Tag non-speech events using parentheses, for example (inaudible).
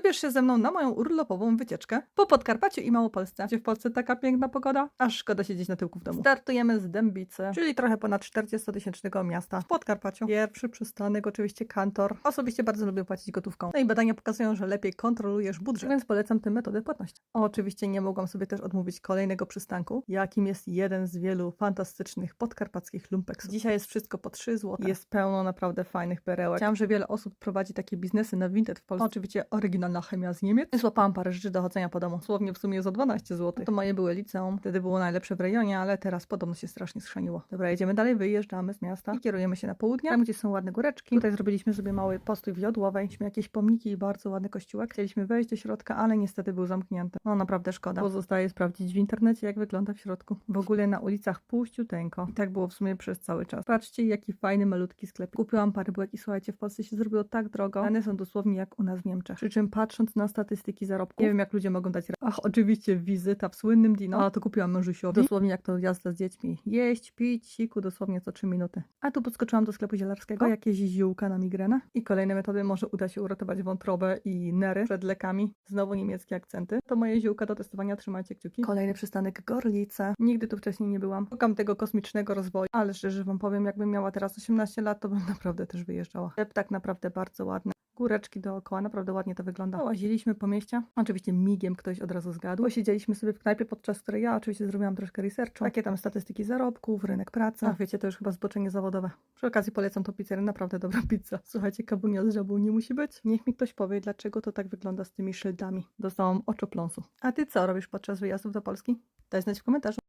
Wybierz się ze mną na moją urlopową wycieczkę po Podkarpaciu i Małopolsce. Gdzie w Polsce taka piękna pogoda, aż szkoda siedzieć na tyłku w domu. Startujemy z Dębicy, czyli trochę ponad 40-tysięcznego miasta w Podkarpaciu. Pierwszy przystanek oczywiście Kantor. Osobiście bardzo lubię płacić gotówką. No i badania pokazują, że lepiej kontrolujesz budżet, więc polecam tę metodę płatności. Oczywiście nie mogłam sobie też odmówić kolejnego przystanku, jakim jest jeden z wielu fantastycznych podkarpackich lumpeksów. Dzisiaj jest wszystko po 3 zł. Jest pełno naprawdę fajnych perełek. Chciałam, że wiele osób prowadzi takie biznesy na Vinted w Polsce. Oczywiście oryginalna chemia z Niemiec. Złapałam parę rzeczy do chodzenia po domu. Słownie w sumie za 12 zł. To moje były liceum. Wtedy było najlepsze w rejonie, ale teraz podobno się strasznie schrzaniło. Dobra, jedziemy dalej, wyjeżdżamy z miasta i kierujemy się na południe. Tam, gdzie są ładne góreczki. Tutaj zrobiliśmy sobie mały postój w Jodłowej. Mieliśmy jakieś pomniki i bardzo ładny kościółek. Chcieliśmy wejść do środka, ale niestety był zamknięty. No naprawdę szkoda. Pozostaje sprawdzić w internecie, jak wygląda w środku. W ogóle na ulicach puściuteńko. I tak było w sumie przez cały czas. Patrzcie, jaki fajny, malutki sklep. Kupiłam parę bułek i słuchajcie, w Polsce się zrobiło tak drogo. One są dosłownie jak u nas w Niemczech. Przy czym patrząc na statystyki zarobków, nie wiem jak ludzie mogą dać Ach, oczywiście wizyta w słynnym Dino. A to kupiłam mężusiowi. Dosłownie jak to jazda z dziećmi. Jeść, pić, siku dosłownie co 3 minuty. A tu podskoczyłam do sklepu zielarskiego. Jakieś ziółka na migrenę. I kolejne metody może uda się uratować wątrobę i nery przed lekami. Znowu niemieckie akcenty. To moje ziółka do testowania, trzymajcie kciuki. Kolejny przystanek Gorlice. Nigdy tu wcześniej nie byłam. Szukam tego kosmicznego rozwoju. Ale szczerze wam powiem, jakbym miała teraz 18 lat, to bym (laughs) naprawdę też wyjeżdżała. Sklep tak naprawdę bardzo ładny. Góreczki dookoła, naprawdę ładnie to wygląda. Łaziliśmy po mieście. Oczywiście migiem ktoś od razu zgadł. Posiedzieliśmy sobie w knajpie, podczas której ja oczywiście zrobiłam troszkę researchu. Takie tam statystyki zarobków, rynek pracy. Ach, wiecie, to już chyba zboczenie zawodowe. Przy okazji polecam tą pizzerię, naprawdę dobra (laughs) pizza. Słuchajcie, kabunia z żabą nie musi być. Niech mi ktoś powie, dlaczego to tak wygląda z tymi szyldami. Dostałam oczopląsu. A ty co robisz podczas wyjazdów do Polski? Daj znać w komentarzu.